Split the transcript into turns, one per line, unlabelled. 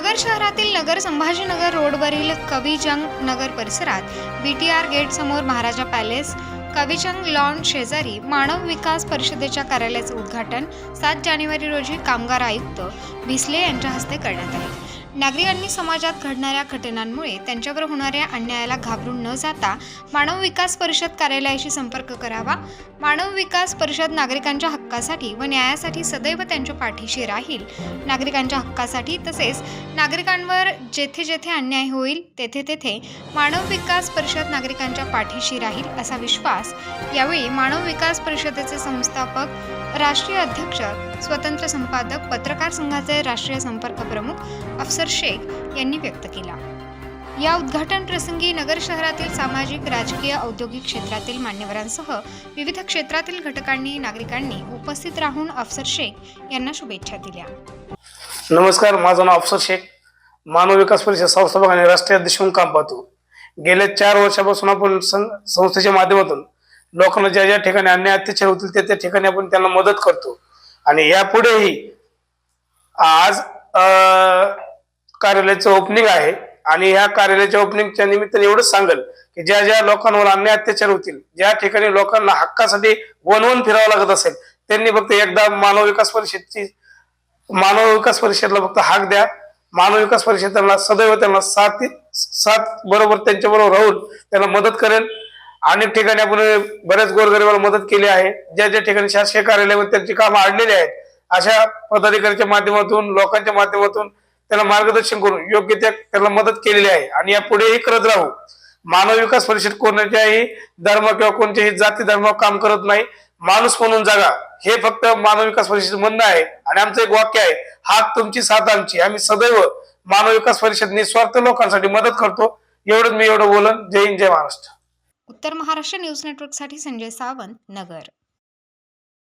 नगर शहरातील नगर संभाजीनगर रोडवरील कविजंग नगर परिसरात बी टी आर गेटसमोर महाराजा पॅलेस कविजंग लॉन शेजारी मानव विकास परिषदेच्या कार्यालयाचे उद्घाटन सात जानेवारी रोजी कामगार आयुक्त भिसले यांच्या हस्ते करण्यात आले. नागरिकांनी समाजात घडणाऱ्या घटनांमुळे त्यांच्यावर होणाऱ्या अन्यायाला घाबरून न जाता मानव विकास परिषद कार्यालयाशी संपर्क करावा. मानव विकास परिषद नागरिकांच्या हक्कासाठी व न्यायासाठी सदैव त्यांच्या पाठीशी राहील. नागरिकांच्या हक्कासाठी तसेच नागरिकांवर जेथे जेथे अन्याय होईल तेथे तेथे मानव विकास परिषद नागरिकांच्या पाठीशी राहील असा विश्वास यावेळी मानव विकास परिषदेचे संस्थापक राष्ट्रीय अध्यक्ष स्वतंत्र संपादक पत्रकार संघाचे राष्ट्रीय संपर्क प्रमुख अफसर शेख यांनी व्यक्त केला. या उद्घाटन प्रसंगी नगर शहरातील सामाजिक राजकीय औद्योगिक क्षेत्रातील मान्यवरांसह विविध क्षेत्रातील घटकांनी नागरिकांनी उपस्थित राहून अफसर शेख यांना शुभेच्छा दिल्या.
नमस्कार माझं नाव अफसर शेख. मानव विकास परिषद संस्थापक आणि राष्ट्रीय अध्यक्ष म्हणून काम पाहतो. गेल्या चार वर्षापासून आपण सं- संस्थेच्या माध्यमातून लोकांना ज्या ज्या ठिकाणी अन्याय अत्याचार होतील त्या त्या ठिकाणी आपण त्यांना मदत करतो. आणि यापुढेही आज अं, कार्यालयाचं ओपनिंग आहे. आणि ह्या कार्यालयाच्या ओपनिंगच्या निमित्ताने एवढंच सांगेल की ज्या ज्या लोकांवर अन्याय अत्याचार होतील ज्या ठिकाणी लोकांना हक्कासाठी वनवन फिरावं लागत असेल त्यांनी फक्त एकदा मानव विकास परिषदची मानव विकास परिषदला फक्त हाक द्या. मानव विकास परिषद त्यांना सदैव त्यांना साथ साथ बरोबर त्यांच्या बरोबर राहून त्यांना मदत करेल. अनेक ठिकाणी आपण बऱ्याच गोरगरिबाला मदत केली आहे. ज्या ज्या ठिकाणी शासकीय कार्यालयामध्ये त्यांची कामं अडलेली आहेत अशा पदाधिकाऱ्यांच्या माध्यमातून लोकांच्या माध्यमातून त्याला मार्गदर्शन करून योग्य त्या मदत केलेली आहे. आणि यापुढेही करत राहू. मानव विकास परिषद कोणत्याही धर्म किंवा कोणत्याही जाती धर्मावर काम करत नाही. माणूस म्हणून जागा. हे फक्त मानव विकास परिषद म्हणणं आहे. आणि आमचं एक वाक्य आहे हात तुमची साथ आमची. आम्ही सदैव मानव विकास परिषद निस्वार्थ लोकांसाठी मदत करतो. एवढंच मी एवढं बोलन. जय हिंद जय महाराष्ट्र.
उत्तर महाराष्ट्र न्यूज नेटवर्कसाठी संजय सावंत नगर.